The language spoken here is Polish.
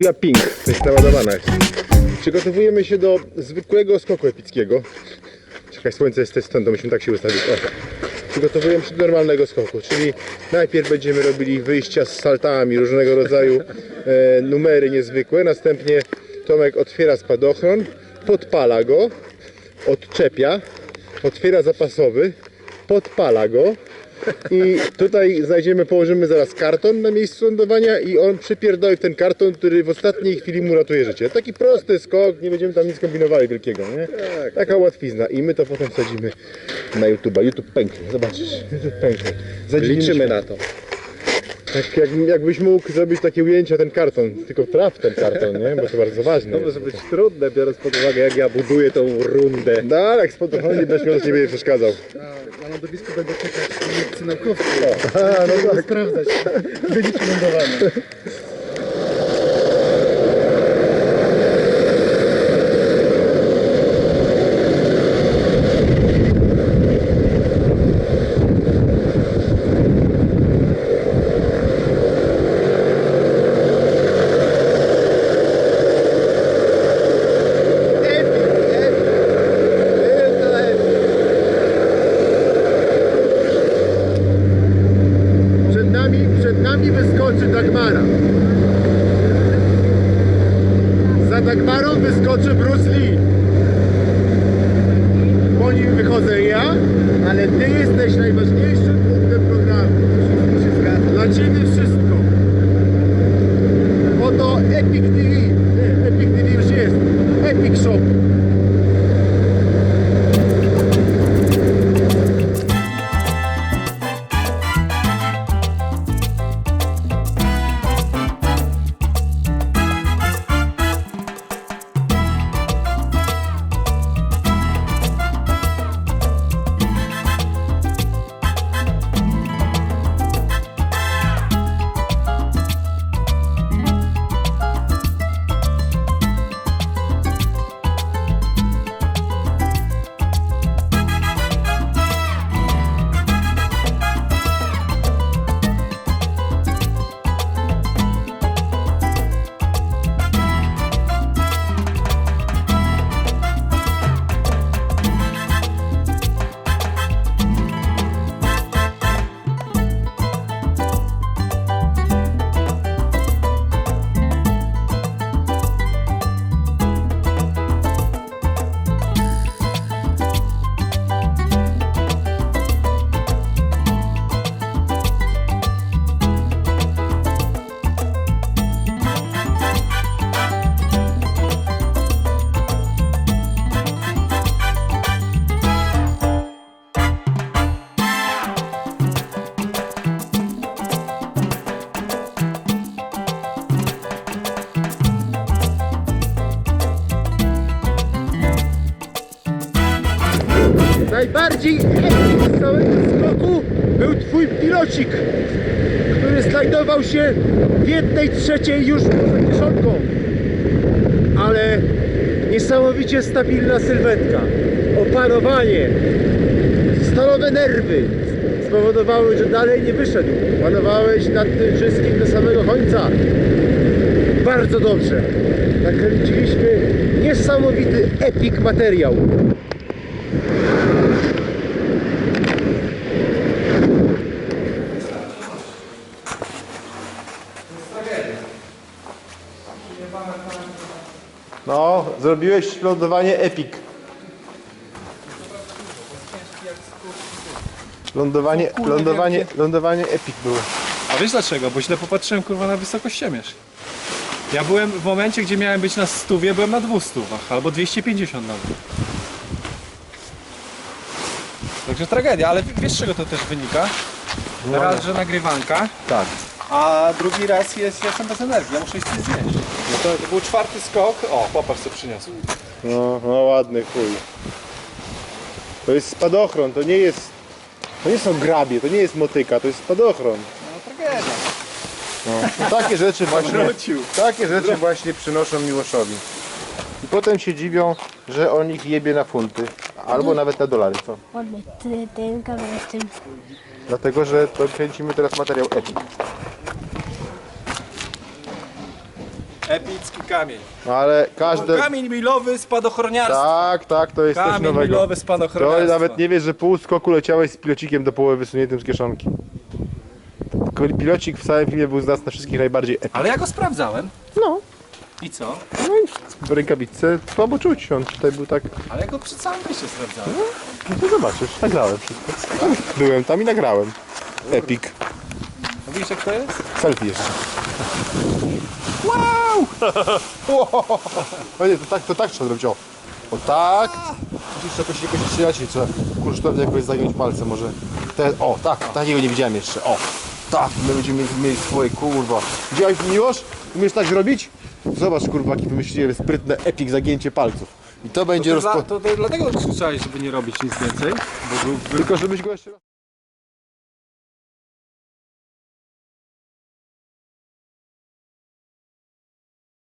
Ja ping, jest naładowana. Przygotowujemy się do zwykłego skoku epickiego. Czekaj, słońce jest stąd, to musimy tak się ustawić. O. Przygotowujemy się do normalnego skoku, czyli najpierw będziemy robili wyjścia z saltami, różnego rodzaju e, numery niezwykłe. Następnie Tomek otwiera spadochron, podpala go, odczepia, otwiera zapasowy, podpala go i tutaj znajdziemy, położymy zaraz karton na miejscu lądowania i on przypierdoli w ten karton, który w ostatniej chwili mu ratuje życie. Taki prosty skok, nie będziemy tam nic kombinowali wielkiego, nie? Taka łatwizna i my to potem wsadzimy na YouTube'a. YouTube pęknie, zobaczysz, YouTube pęknie. Liczymy się. na to. Tak jak, jakbyś mógł zrobić takie ujęcia ten karton, tylko traf ten karton, nie? Bo to bardzo ważne. To może być trudne, biorąc pod uwagę, jak ja buduję tą rundę. No, ale jak spod nie będziesz miał, nie będzie przeszkadzał. Na lądowisku będą czekać naukowcy. A, no tak. sprawdzać wyniki lądowania. Nami, wyskoczy Dagmara. Za Dagmarą wyskoczy Bruce Lee. Po nim wychodzę ja, ale ty jesteś najważniejszym punktem programu. Dla ciebie wszystko. Oto Epic TV. Epic TV już jest. Epic Shop. Najbardziej epicki z całego skoku był twój pilocik, który znajdował się w jednej trzeciej już poza kieszonką. Ale niesamowicie stabilna sylwetka, opanowanie, stalowe nerwy spowodowały, że dalej nie wyszedł. Panowałeś nad tym wszystkim do samego końca. Bardzo dobrze. Nakręciliśmy niesamowity epik materiał. No, zrobiłeś lądowanie epic. Lądowanie, lądowanie, lądowanie epic było. A wiesz dlaczego? Bo źle popatrzyłem kurwa na wysokość ściemierz. Ja byłem w momencie, gdzie miałem być na stówie, byłem na 200 albo 250 nawet. Także tragedia, ale wiesz z czego to też wynika? Raz, że nagrywanka, Tak. A drugi raz jest, ja jestem bez energii, ja muszę iść coś zjeść. No to, to był czwarty skok, o popatrz co przyniosł. No, no ładny chuj. To jest spadochron, to nie jest... To nie są grabie, to nie jest motyka, to jest spadochron. No tragedia. No, takie rzeczy właśnie, Wrócił. takie rzeczy właśnie przynoszą Miłoszowi. I potem się dziwią, że on ich jebie na funty. Albo nawet na dolary, co? Ładny, ty, ten kamerę z tym. Dlatego, że to kręcimy teraz materiał epic. Epicki kamień. Ale każde... Kamień milowy spadochroniarstwa. Tak, tak, to jest coś Kamień nowego. milowy To spadochroniarstwa. nawet nie wiesz, że pół skoku leciałeś z pilocikiem do połowy wysuniętym z kieszonki. Tylko pilocik w całym filmie był z nas na wszystkich najbardziej epic. Ale ja go sprawdzałem. No, I co? no i w rękawiczce słabo czuć. On tutaj był tak... Ale go przy całym wyjściu sprawdzałem. No to zobaczysz, nagrałem wszystko. Byłem tam i nagrałem. Epic. Mówisz jak to jest? Selfie jeszcze. Wow! O nie, to tak, to tak trzeba zrobić, o. O tak. Musisz jakoś, jakoś przyjaciół, trzeba kursztownie jakoś zagiąć palce może. Te, o, tak, takiego nie widziałem jeszcze, o. Tak, my będziemy mieli, mieli swoje, kurwa. Widziałeś Miłosz? Umiesz tak zrobić? Zobacz, kurwa, jaki wymyśliłem sprytne epic zagięcie palców. I to będzie To, rozpo... dla, to, to dlatego krzyczałeś, żeby nie robić nic więcej. Bo był, Tylko żebyś go jeszcze raz...